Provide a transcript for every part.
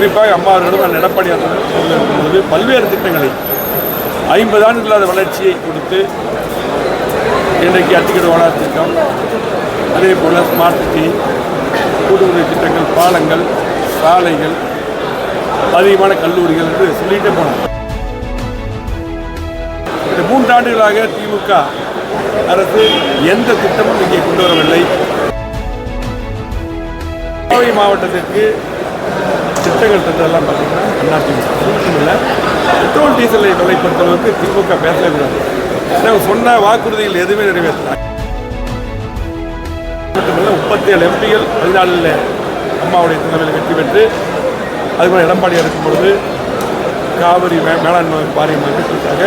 குறிப்பாக அம்மா அவர்களும் எடப்பாடி பொழுது பல்வேறு திட்டங்களை ஐம்பது ஆண்டுகளாத இல்லாத வளர்ச்சியை கொடுத்து இன்றைக்கு அத்திக்கடை வளர்ச்சி திட்டம் அதே போல் ஸ்மார்ட் சிட்டி கூட்டுறவு திட்டங்கள் பாலங்கள் சாலைகள் அதிகமான கல்லூரிகள் என்று சொல்லிட்டே போனோம். இந்த மூன்றாண்டுகளாக திமுக அரசு எந்த திட்டமும் இங்கே கொண்டு வரவில்லை. கோவை மாவட்டத்திற்கு திட்டங்கள் திட்டம்லாம் பார்த்தீங்கன்னா அதிமுக பெட்ரோல் டீசலை விலை பொறுத்தளவுக்கு திமுக பேசவே கூடாது. ஏன்னா அவங்க சொன்ன வாக்குறுதிகள் எதுவுமே நிறைவேற்றலாம் மட்டுமல்ல முப்பத்தேழு எம்பிகள் பதினாலில் அம்மாவுடைய தலைமையில் வெற்றி பெற்று அதுபோல் எடப்பாடி இருக்கும் பொழுது காவிரி மே மேலாண்மை பாரியம் அமைப்பிற்காக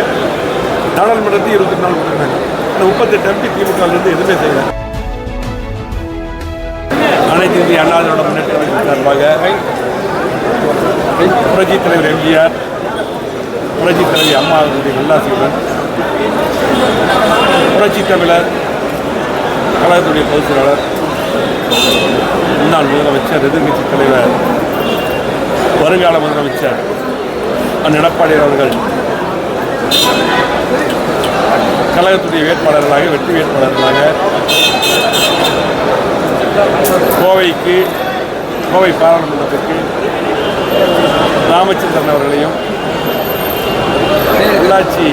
நாடாளுமன்றத்தில் இருபத்தி நாள் கொடுக்குறாங்க ஆனால் முப்பத்தெட்டு எம்பி திமுகவிலிருந்து எதுவுமே செய்யல. அனைத்து இந்திய அண்ணா திராவிட முன்னேற்ற கழகத்தின் சார்பாக புரட்சி தலைவர் எம்ஜிஆர் புரட்சி தலைவி அம்மா அவர்களுடைய நல்லாசியுடன் புரட்சி தமிழர் கழகத்துடைய பொதுச் செயலாளர் முன்னாள் முதலமைச்சர் எதிர்க்கட்சி தலைவர் வருங்கால முதலமைச்சர் அண்ணன் எடப்பாடி அவர்கள் கழகத்துடைய வேட்பாளர்களாக வெற்றி வேட்பாளர்களாக கோவைக்கு கோவை பாராளுமன்றத்திற்கு ராமச்சந்திரன் அவர்களையும் உள்ளாட்சி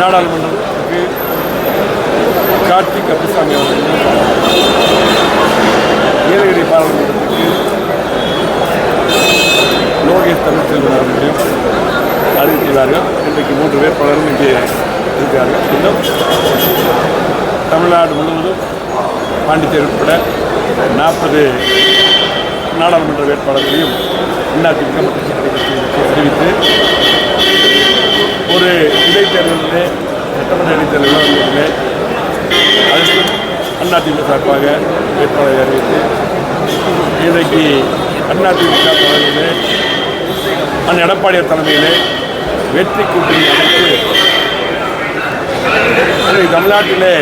நாடாளுமன்றத்துக்கு கார்த்திக் கருப்பசாமி அவர்களையும் நீலகிரி பாராளுமன்றத்துக்கு லோகேஷ் தமிழ்ச்செல்வன் அவர்களையும் அறிவித்துள்ளார்கள் இன்றைக்கு மூன்று வேட்பாளரும் இங்கே இருக்கிறார்கள். இன்னும் தமிழ்நாடு முழுவதும் பாண்டிச்சேரி உட்பட நாற்பது நாடாளுமன்ற வேட்பாளர்களையும் அதிமுக மற்றும் சிறுத்தை அறிவித்து ஒரு இடைத்தேர்தலிலே சட்டமன்ற இடைத்தேர்தலில் வந்ததிலே அதிமுக சார்பாக வேட்பாளரை அறிவித்து இன்றைக்கு அதிமுக தலைமையிலே அண்ணன் எடப்பாடியார் தலைமையிலே வெற்றி கூட்டணி அமைத்து தமிழ்நாட்டிலே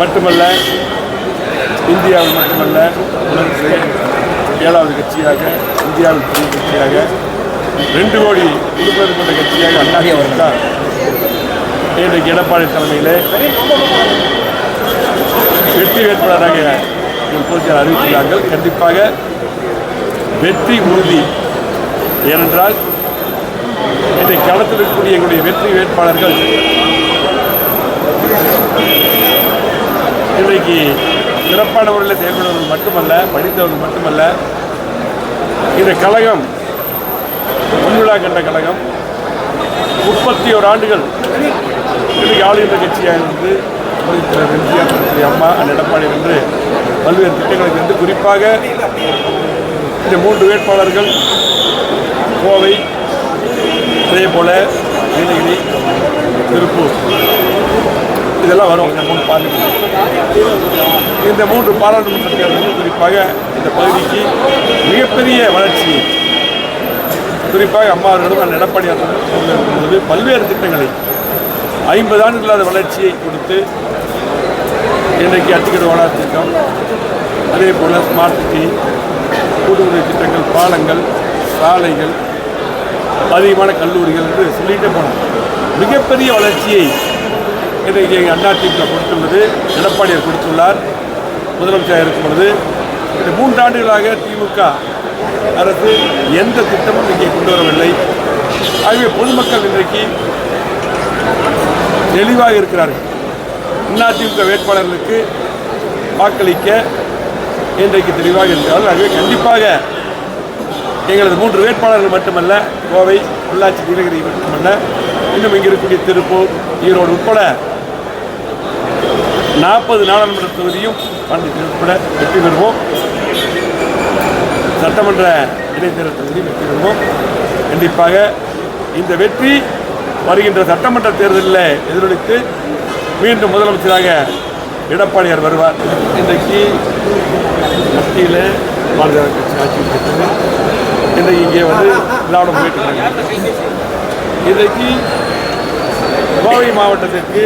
மட்டுமல்ல இந்தியாவில் மட்டுமல்ல உலகத்திலே ஏழாவது கட்சியாக இந்தியாவில் பெரிய கட்சியாக ரெண்டு கோடி உறுப்பினர் கொண்ட கட்சியாக அதிமுக இன்றைக்கு எடப்பாடி தலைமையிலே வெற்றி வேட்பாளராக எங்கள் பொதுச்செயலர் அறிவித்துள்ளார்கள் கண்டிப்பாக வெற்றி உறுதி. ஏனென்றால் இதை களத்தில் இருக்கக்கூடிய எங்களுடைய வெற்றி வேட்பாளர்கள் இன்றைக்கு சிறப்பான முறையில் செயல்படுவர்கள் மட்டுமல்ல படித்தவர்கள் மட்டுமல்ல. இந்த கழகம் முன்விழா கண்ட கழகம் முப்பத்தி ஒரு ஆண்டுகள் இன்றைக்கு ஆளுகின்ற கட்சியாக இருந்து முதலமைச்சர் எம்ஜிஆர் திரு அம்மா அந்த எடப்பாடி என்று பல்வேறு திட்டங்களை தந்து குறிப்பாக இந்த மூன்று வேட்பாளர்கள் கோவை அதே போல நீலகிரி திருப்பூர். இதெல்லாம் வரும். இந்த மூணு பார்லிமெண்ட் இந்த மூன்று பாராளுமன்ற தேர்தலில் குறிப்பாக இந்த பகுதிக்கு மிகப்பெரிய வளர்ச்சி. குறிப்பாக அம்மா அவர்களும் அந்த எடப்பாடி அவர்களும் பொழுது பல்வேறு திட்டங்களை ஐம்பது ஆண்டு இல்லாத வளர்ச்சியை கொடுத்து இன்றைக்கு அத்திக்கடை வளர்ச்சி திட்டம் அதே போல் ஸ்மார்ட் சிட்டி கூட்டுறவு திட்டங்கள் பாலங்கள் சாலைகள் அதிகமான கல்லூரிகள் என்று சொல்லிகிட்டே போனோம். மிகப்பெரிய வளர்ச்சியை இன்றைக்கு திமுக கொடுத்துள்ளது எடப்பாடியார் கொடுத்துள்ளார் முதலமைச்சராக இருக்கும் பொழுது இந்த மூன்றாண்டுகளாக திமுக அரசு எந்த திட்டமும் இங்கே கொண்டு வரவில்லை. ஆகவே பொதுமக்கள் இன்றைக்கு தெளிவாக இருக்கிறார்கள். அதிமுக வேட்பாளர்களுக்கு வாக்களிக்க இன்றைக்கு தெளிவாக இருக்கிறார்கள். ஆகவே கண்டிப்பாக எங்களது மூன்று வேட்பாளர்கள் மட்டுமல்ல கோவை பொள்ளாச்சி நீலகிரி மட்டுமல்ல இன்னும் இங்கே இருக்கக்கூடிய திருப்பூர் ஈரோடு உட்பட நாற்பது நாடாளுமன்ற தொகுதியும் உட்பட வெற்றி பெறுவோம். சட்டமன்ற இடைத்தேர்தல் தொகுதி வெற்றி பெறுவோம். கண்டிப்பாக இந்த வெற்றி வருகின்ற சட்டமன்ற தேர்தலில் எதிரொலித்து மீண்டும் முதலமைச்சராக எடப்பாடியார் வருவார். இன்றைக்கு மத்தியில் பாரதிய கட்சி ஆட்சி இன்றைக்கு இங்கே வந்து திராவிட முன்னேற்ற கழகம். இன்றைக்கு கோவை மாவட்டத்திற்கு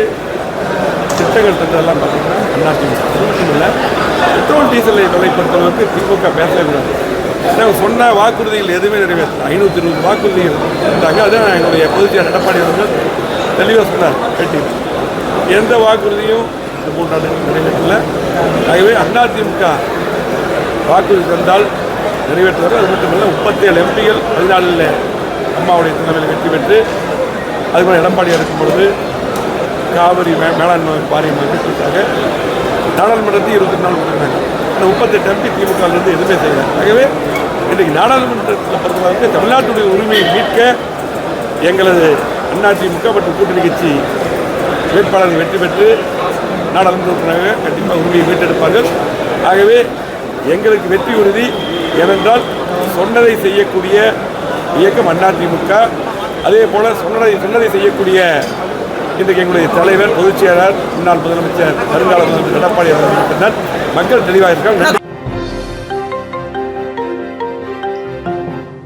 திட்டங்கள் திட்டம்லாம் பார்த்தீங்கன்னா அதிமுக அது மட்டும் இல்லை பெட்ரோல் டீசலை விலைப்படுத்துவதற்கு திமுக பேசவே கூடாது. ஏன்னா அவங்க சொன்ன வாக்குறுதிகள் எதுவுமே நிறைவேற்றல. ஐநூற்றி இருபது வாக்குறுதிகள் இருந்தாங்க அதான் எங்களுடைய பொதுச்செயலர் எடப்பாடி அவர்கள் தெளிவாக சொன்னார் பேட்டியில் எந்த வாக்குறுதியும் இந்த மூன்றாண்டு நிறைவேற்றல. ஆகவே அதிமுக வாக்குறுதி தந்தால் நிறைவேற்றுவார் அது மட்டும் இல்லை முப்பத்தேழு எம்பிகள் பதினாலில் அம்மாவுடைய தலைமையில் வெற்றி பெற்று அதுபோல் எடப்பாடி இருக்கும் பொழுது காவிரி மே மேலாண்மை வாரியம் அமைப்பிற்காக நாடாளுமன்றத்தில் இருபத்தி நாலு கொடுக்குறாங்க அந்த முப்பத்தெட்டு எம்பி திமுகலேருந்து எதுவுமே செய்யல. ஆகவே இன்றைக்கு நாடாளுமன்றத்தில் பொறுத்தவரைக்கும் தமிழ்நாட்டுடைய உரிமையை மீட்க எங்களது அதிமுக மற்றும் கூட்டணி கட்சி வேட்பாளர்கள் வெற்றி பெற்று நாடாளுமன்ற உறுப்பினராக கண்டிப்பாக உரிமையை மீட்டெடுப்பார்கள் ஆகவே எங்களுக்கு வெற்றி உறுதி ஏனென்றால் சொன்னதை செய்யக்கூடிய இயக்கம் அதிமுக அதே போல சொன்னதை சொன்னதை செய்யக்கூடிய இன்றைக்கு எங்களுடைய தலைவர் பொதுச் செயலாளர் முன்னாள் முதலமைச்சர் வருங்கால முதலமைச்சர் எடப்பாடி அவர்கள் மக்கள் தெளிவாக இருக்காங்க